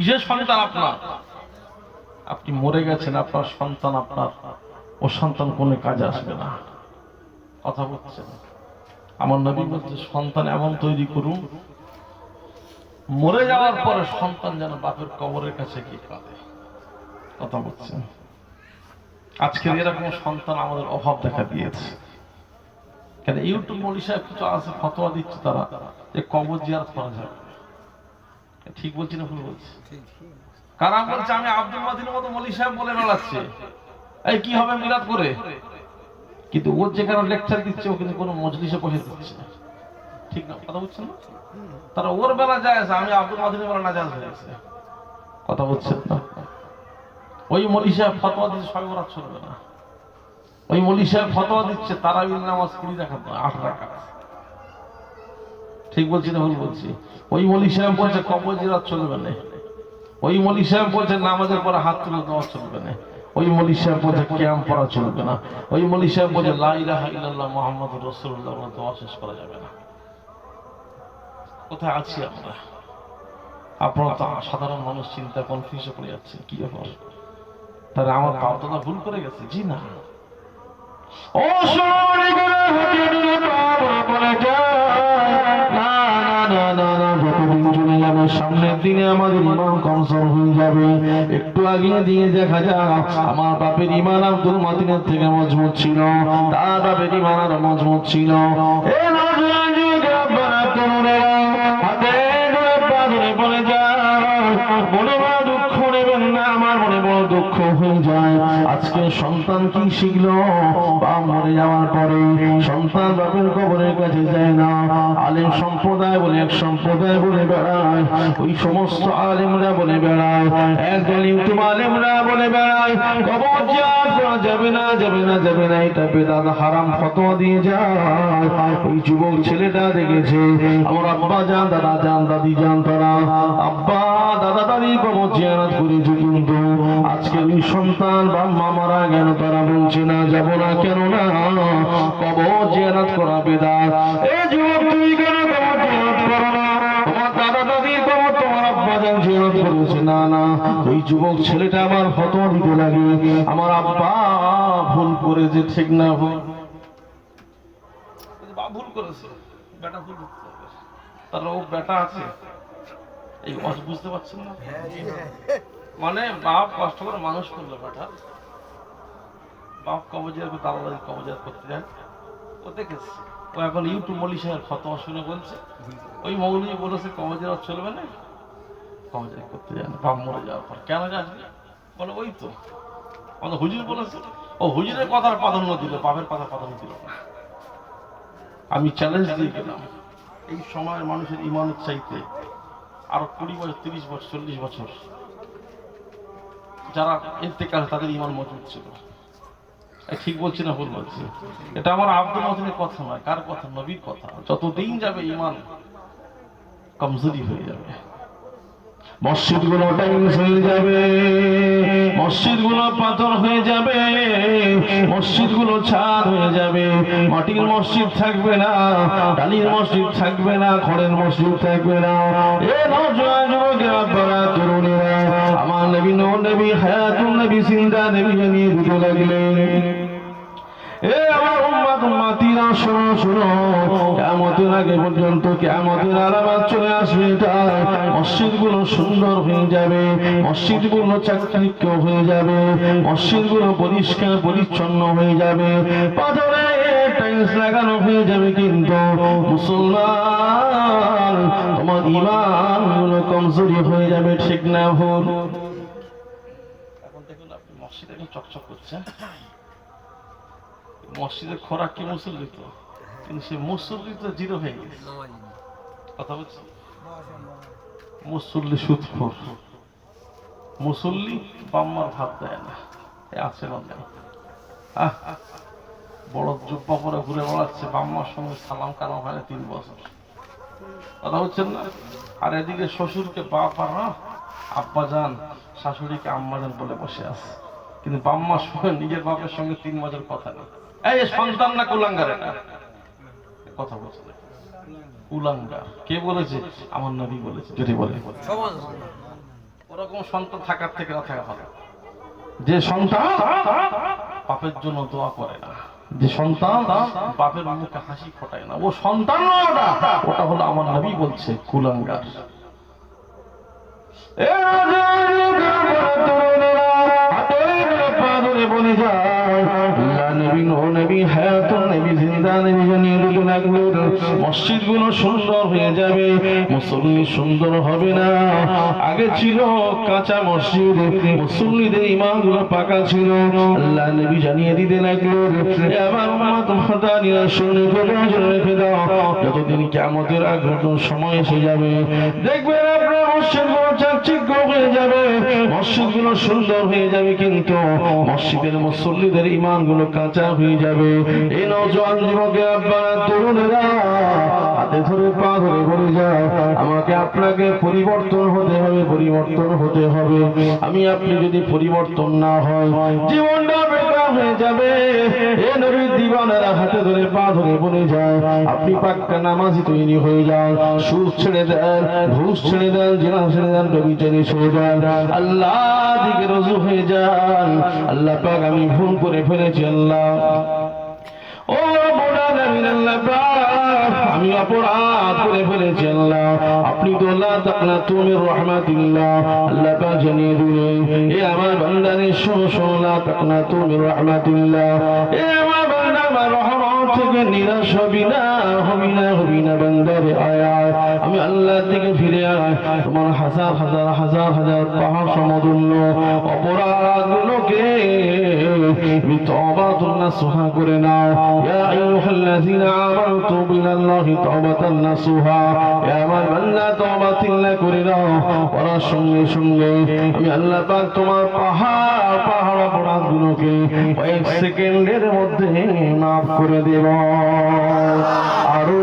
কিসের সন্তান আপনার, আপনি মরে গেছেন, আপনার সন্তান আপনার, ও সন্তান কোনো কাজে আসবে না। কথা বলছেন। আমার নবী বলছে সন্তান এমন তৈরি করুন, মরে যাওয়ার পরে সন্তান যেন বাপের কবরের কাছে গিয়ে কাঁদে। কথা বলছেন। আজকে এরকম সন্তান আমাদের অভাব দেখা দিয়েছে। কেন, ইউটিউব সাহেব কিছু আছে, ফতোয়া দিচ্ছে তারা যে কবর জিয়ারত করা যাবে ঠিক বলছি না ভুল বলছি? কারা বলছে আমি আব্দুল মাদিনের মতো মলি সাহেব বলে বেড়াচ্ছে। এই কি হবে মিলাদ করে? কিন্তু ওর যেখানে লেকচার দিচ্ছে ও কিন্তু কোনো মজলিসে বসে দিচ্ছে না। ঠিক না? কথা বলছেন না? তারা ওর বেলা যায় আমি আব্দুল মাদিনের বেলা না হয়ে গেছে। কথা বলছেন না? ওই মলি সাহেব ফতোয়া দিচ্ছে সবাই ওরা চলবে না। ওই মলি সাহেব ফতোয়া দিচ্ছে তারা নামাজ কুড়ি রাখা আট রাখা ঠিক বলছি না ভুল বলছি? ওই মলি সাহেব বলছে কবর জিরাত চলবে না। ওই মলি সাহেব বলছে নামাজের পরে হাত তুলে দেওয়া চলবে না। ওই মলি সাহেব বলছে ক্যাম পড়া চলবে না। ওই মলি সাহেব বলছে লা ইলাহা ইল্লাল্লাহ মুহাম্মাদুর রাসূলুল্লাহ বলে দোয়া শেষ করা যাবে না। কোথায় আছি আমরা? আপনারা তো সাধারণ মানুষ, চিন্তা কনফিউজে পড়ে যাচ্ছে কি ব্যাপার? তাহলে আমার বাপ দাদা ভুল করে গেছে? জি না। ও সোনিগুলো যাবে, সামনের দিনে আমাদের ইমান কমসম হয়ে যাবে। একটু আগে দিয়ে দেখা যাক, আমার বাপের ইমান আব্দুল মাতিনের থেকে মজবুত ছিল, তার বাপের ইমান আরও মজবুত ছিল। এ দুঃখ হয়ে যায়। আজকে সন্তান কি শিখলো? বা মরে যাওয়ার পরে সন্তান বাপের কবরের কাছে যায় না। আলেম সম্প্রদায় বলে এক সম্প্রদায় বলে বেড়ায়। ওই সমস্ত আলেমরা বলে বেড়ায়। একদল ইউটিউব আলেমরা বলে বেড়ায়। কবর যাবে না যাবে না যাবে না, এটা বেদাত হারাম ফতোয়া দিয়ে যায়। ওই যুবক ছেলেটা দেখেছে, আমার আব্বা যান, দাদা যান, দাদি যান, তারা আব্বা, দাদা, দাদি, কবর জিয়ারত করেছে কিন্তু আজকে ওই সন্তান বা মা মারা গেল তারা বলছে না যাব না কেন না কবর জিয়ারত করা বেদাত এই যুবক তুই কেন কবর জিয়ারত করো না? তোমার দাদা দাদির কবর তোমার আব্বা যান জিয়ারত করেছে। না না ওই যুবক ছেলেটা আমার ফতোয়া দিতে লাগে। আমার আব্বা ভুল করেছে ঠিক না ভুল? ভুল করেছে বেটা ভুল করতে ও বেটা আছে। এই বুঝতে পারছেন না? মানে বাপ কষ্ট করে মানুষ করল বেটা বাপ কবজের দাদা কবজের করতে যায়। ও দেখেছে। ও এখন ইউটিউব মলি সাহেব ফতোয়া শুনে বলছে, ওই মৌলী বলেছে কবজের আর চলবে না। কবজের করতে যায় না, বাপ মরে যাওয়ার পর। কেন যাস বলে, ওই তো। আমাদের হুজুর বলেছে, ও হুজুরের কথার প্রাধান্য দিল, বাপের কথা প্রাধান্য দিল আমি চ্যালেঞ্জ দিয়ে গেলাম। এই সময়ের মানুষের ইমানের চাইতে আরও কুড়ি বছর, তিরিশ বছর, চল্লিশ বছর যারা ইন্তেকাল, তাদের ইমান মজবুত ছিল। ঠিক বলছি না ভুল বলছি? এটা আমার আব্দুল মতিনের কথা নয়, কার কথা? নবীর কথা। যতদিন যাবে ইমান কমজোরি হয়ে যাবে। মসজিদগুলো টাইমস হয়ে যাবে মসজিদগুলো পাথর হয়ে যাবে মসজিদগুলো ছাদ হয়ে যাবে। মাটির মসজিদ থাকবে না, ডালির মসজিদ থাকবে না, খড়ের মসজিদ থাকবে না। এ নওজোয়ান যুবকেরা, তরুণীরা, আমার নবী নূর নবী, হায়াতুন নবী সিন্দা নবী নিয়ে দিতে লাগলেন এ আমার উম্মাত, উম্মাতিরা, শোনো শোনো, কিয়ামতের আগে পর্যন্ত, কিয়ামতের আলামত চলে আসবে এটা মসজিদগুলো সুন্দর হয়ে যাবে, মসজিদগুলো চাকচিক্য হয়ে যাবে, মসজিদগুলো পরিষ্কার, পরিচ্ছন্ন হয়ে যাবে। পাথরে টাইলস লাগানো হয়ে যাবে কিন্তু মুসলমান, তোমার ইমানগুলো কমজোরি হয়ে যাবে, ঠিক না এখন মসজিদে চকচক করছেন মসজিদের খোরাক কি মুসল্লি তো? কিন্তু সে মুসল্লি তো জিরো হয়ে গেছে। কথা বলছি? মুসল্লি সুদখোর মুসল্লি বাম্মার ভাত দেয় না। আছে না বড় জুব্বা পরে ঘুরে বেড়াচ্ছে, বাম্মার সঙ্গে সালাম কালাম হয় তিন বছর। কথা হচ্ছেন না? আর এদিকে শ্বশুরকে বাপ আর আব্বা যান, শাশুড়িকে আম্মা যান বলে বসে আছে। কিন্তু বাম্মার সঙ্গে নিজের বাপের সঙ্গে তিন বছর কথা নেই এই সন্তান না কুলাঙ্গার এটা কথা বলছে কুলাঙ্গার। কে বলেছে? আমার নবী বলেছে। যদি বলে। ওরকম সন্তান থাকার থেকে না থাকা ভালো। যে সন্তান বাপের জন্য দোয়া করে না। যে সন্তান বাপের মুখে হাসি ফোটায় না। ও সন্তান না ওটা। হলো আমার নবী বলছে কুলাঙ্গার। মসজিদগুলো সুন্দর হয়ে যাবে, মুসল্লি সুন্দর হবে না। আগে ছিল কাঁচা মসজিদ, মুসল্লিদের ইমামগুলো পাকা ছিল। আল্লাহ নবী জানিয়ে দিতে লাগল যতদিন কিয়ামতের আগ সময় এসে যাবে দেখবেন মসজিদের কাঁচা হয়ে যাবে। এই আপনারা তরুণেরা, হাতে ধরে পা ধরে যায় আমাকে আপনাকে পরিবর্তন হতে হবে, পরিবর্তন হতে হবে। আমি আপনি যদি পরিবর্তন না হয়, জীবনটা হয়ে যাবে। এ হাতে ধরে পা ধরে যায়। আপনি পাক্কা নামাজি তৈরি হয়ে যান। ছেড়ে দেন, ঘুষ ছেড়ে দেন, জেনা ছেড়ে দেন নবী জেনে সরে যান। আল্লাহ দিকে রজু হয়ে যান। আল্লাহ পাক, আমি ভুল করে ফেলেছি, আল্লাহ। ও বোনা আল্লাহ আমি অপরাধ করে ফেলেছি আল্লাহ। আপনি তো আল্লাহ তাকনা তুমি রহমাতিল্লাহ। আল্লাহ পাক জানিয়ে দিলেন, এ আমার বান্দারে শোনো শোনো না তুমি রহমাতিল্লাহ। এ আমার থেকে নিরাশ হবি না হবি না হবি না বান্দারে আয় আমি আল্লাহর দিকে ফিরে আয়। তোমার হাজার হাজার হাজার হাজার পাহাড় সমতুল্য অপরাধগুলোকে তুমি তুবু আমার বান্দা তওবাতিল্লাহ করে নাও। করার সঙ্গে সঙ্গে আমি আল্লাহ তোমার পাহাড় পাহাড় অপরাধগুলোকে কয়েক সেকেন্ডের মধ্যে মাফ করে দেব। আরও